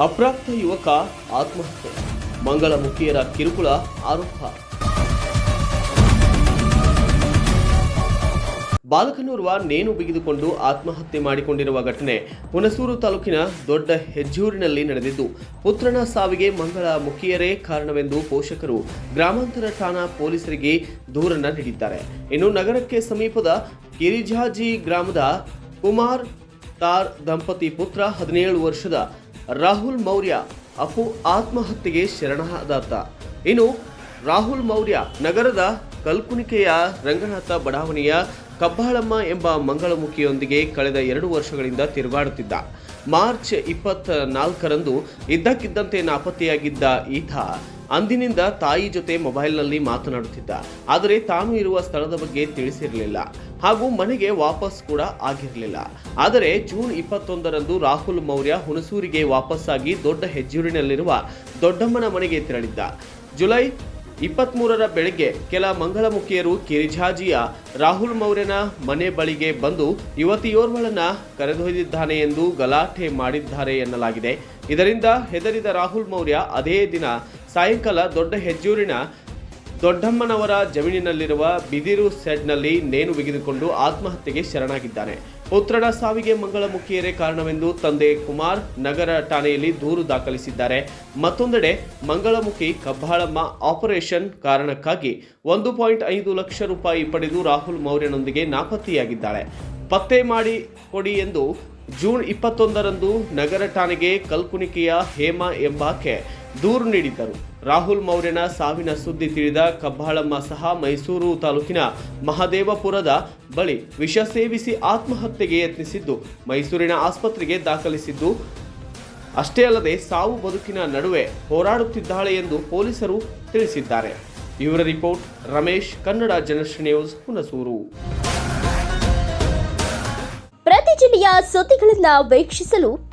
ಅಪ್ರಾಪ್ತ ಯುವಕ ಆತ್ಮಹತ್ಯೆ. ಮಂಗಳಮುಖಿಯರ ಕಿರುಕುಳ ಆರೋಪ. ಬಾಲಕನೋರ್ವ ನೇಣು ಬಿಗಿದುಕೊಂಡು ಆತ್ಮಹತ್ಯೆ ಮಾಡಿಕೊಂಡಿರುವ ಘಟನೆ ಹುಣಸೂರು ತಾಲೂಕಿನ ದೊಡ್ಡ ಹೆಜ್ಜೂರಿನಲ್ಲಿ ನಡೆದಿದ್ದು, ಪುತ್ರನ ಸಾವಿಗೆ ಮಂಗಳ ಮುಖಿಯರೇ ಕಾರಣವೆಂದು ಪೋಷಕರು ಗ್ರಾಮಾಂತರ ಠಾಣಾ ಪೊಲೀಸರಿಗೆ ದೂರನ್ನು ನೀಡಿದ್ದಾರೆ. ಇನ್ನು ನಗರಕ್ಕೆ ಸಮೀಪದ ಗಿರಿಜಾಜಿ ಗ್ರಾಮದ ಕುಮಾರ್ ತಾರ್ ದಂಪತಿ ಪುತ್ರ ಹದಿನೇಳು ವರ್ಷದ ರಾಹುಲ್ ಮೌರ್ಯ ಅಪು ಆತ್ಮಹತ್ಯೆಗೆ ಶರಣಾದಾತ. ಇನ್ನು ರಾಹುಲ್ ಮೌರ್ಯ ನಗರದ ಕಲ್ಕುನಿಕೆಯ ರಂಗನಾಥ ಬಡಾವಣೆಯ ಕಬ್ಬಾಳಮ್ಮ ಎಂಬ ಮಂಗಳಮುಖಿಯೊಂದಿಗೆ ಕಳೆದ ಎರಡು ವರ್ಷಗಳಿಂದ ತಿರುಗಾಡುತ್ತಿದ್ದ. ಮಾರ್ಚ್ ಇಪ್ಪತ್ತ ನಾಲ್ಕರಂದು ಇದ್ದಕ್ಕಿದ್ದಂತೆ ನಾಪತ್ತೆಯಾಗಿದ್ದ ಈತ ಅಂದಿನಿಂದ ತಾಯಿ ಜೊತೆ ಮೊಬೈಲ್ನಲ್ಲಿ ಮಾತನಾಡುತ್ತಿದ್ದ. ಆದರೆ ತಾನು ಇರುವ ಸ್ಥಳದ ಬಗ್ಗೆ ತಿಳಿಸಿರಲಿಲ್ಲ. ಹಾಗೂ ಮನೆಗೆ ವಾಪಸ್ ಕೂಡ ಆಗಿರಲಿಲ್ಲ. ಆದರೆ ಜೂನ್ ಇಪ್ಪತ್ತೊಂದರಂದು ರಾಹುಲ್ ಮೌರ್ಯ ಹುಣಸೂರಿಗೆ ವಾಪಸ್ಸಾಗಿ ದೊಡ್ಡ ಹೆಜ್ಜೂರಿನಲ್ಲಿರುವ ದೊಡ್ಡಮ್ಮನ ಮನೆಗೆ ತೆರಳಿದ್ದ. ಜುಲೈ ಇಪ್ಪತ್ಮೂರರ ಬೆಳಗ್ಗೆ ಕೆಲ ಮಂಗಳಮುಖಿಯರು ಕಿರಿಜಾಜಿಯ ರಾಹುಲ್ ಮೌರ್ಯನ ಮನೆ ಬಳಿಗೆ ಬಂದು ಯುವತಿಯೋರ್ವಳನ್ನ ಕರೆದೊಯ್ದಿದ್ದಾನೆ ಎಂದು ಗಲಾಟೆ ಮಾಡಿದ್ದಾರೆ ಎನ್ನಲಾಗಿದೆ. ಇದರಿಂದ ಹೆದರಿದ ರಾಹುಲ್ ಮೌರ್ಯ ಅದೇ ದಿನ ಸಾಯಂಕಾಲ ದೊಡ್ಡ ಹೆಜ್ಜೂರಿನ ದೊಡ್ಡಮ್ಮನವರ ಜಮೀನಿನಲ್ಲಿರುವ ಬಿದಿರು ಸೆಡ್ನಲ್ಲಿ ನೇಣು ಬಿಗಿದುಕೊಂಡು ಆತ್ಮಹತ್ಯೆಗೆ ಶರಣಾಗಿದ್ದಾನೆ. ಪುತ್ರನ ಸಾವಿಗೆ ಮಂಗಳಮುಖಿಯರೇ ಕಾರಣವೆಂದು ತಂದೆ ಕುಮಾರ್ ನಗರ ಠಾಣೆಯಲ್ಲಿ ದೂರು ದಾಖಲಿಸಿದ್ದಾರೆ. ಮತ್ತೊಂದೆಡೆ ಮಂಗಳಮುಖಿ ಕಬ್ಬಾಳಮ್ಮ ಆಪರೇಷನ್ ಕಾರಣಕ್ಕಾಗಿ ಒಂದು ಪಾಯಿಂಟ್ ಐದು ಲಕ್ಷ ರೂಪಾಯಿ ಪಡೆದು ರಾಹುಲ್ ಮೌರ್ಯನೊಂದಿಗೆ ನಾಪತ್ತೆಯಾಗಿದ್ದಾಳೆ. ಪತ್ತೆ ಮಾಡಿ ಕೊಡಿ ಎಂದು ಜೂನ್ ಇಪ್ಪತ್ತೊಂದರಂದು ನಗರ ಠಾಣೆಗೆ ಕಲ್ಕುಣಿಕೆಯ ಹೇಮಾ ಎಂಬಾಕೆ ದೂರು ನೀಡಿದ್ದರು. ರಾಹುಲ್ ಮೌರ್ಯನ ಸಾವಿನ ಸುದ್ದಿ ತಿಳಿದ ಕಬ್ಬಾಳಮ್ಮ ಸಹ ಮೈಸೂರು ತಾಲೂಕಿನ ಮಹದೇವಪುರದ ಬಳಿ ವಿಷ ಸೇವಿಸಿ ಆತ್ಮಹತ್ಯೆಗೆ ಯತ್ನಿಸಿದ್ದು, ಮೈಸೂರಿನ ಆಸ್ಪತ್ರೆಗೆ ದಾಖಲಿಸಿದ್ದು. ಅಷ್ಟೇ ಅಲ್ಲದೆ ಸಾವು ಬದುಕಿನ ನಡುವೆ ಹೋರಾಡುತ್ತಿದ್ದಾಳೆ ಎಂದು ಪೊಲೀಸರು ತಿಳಿಸಿದ್ದಾರೆ. ಇವರ ರಿಪೋರ್ಟ್, ರಮೇಶ್, ಕನ್ನಡ ಜನಶ್ರೀ ನ್ಯೂಸ್, ಹುಣಸೂರು. ಪ್ರತಿ ಜಿಲ್ಲೆಯ ಸುದ್ದಿಗಳನ್ನ ವೀಕ್ಷಿಸಲು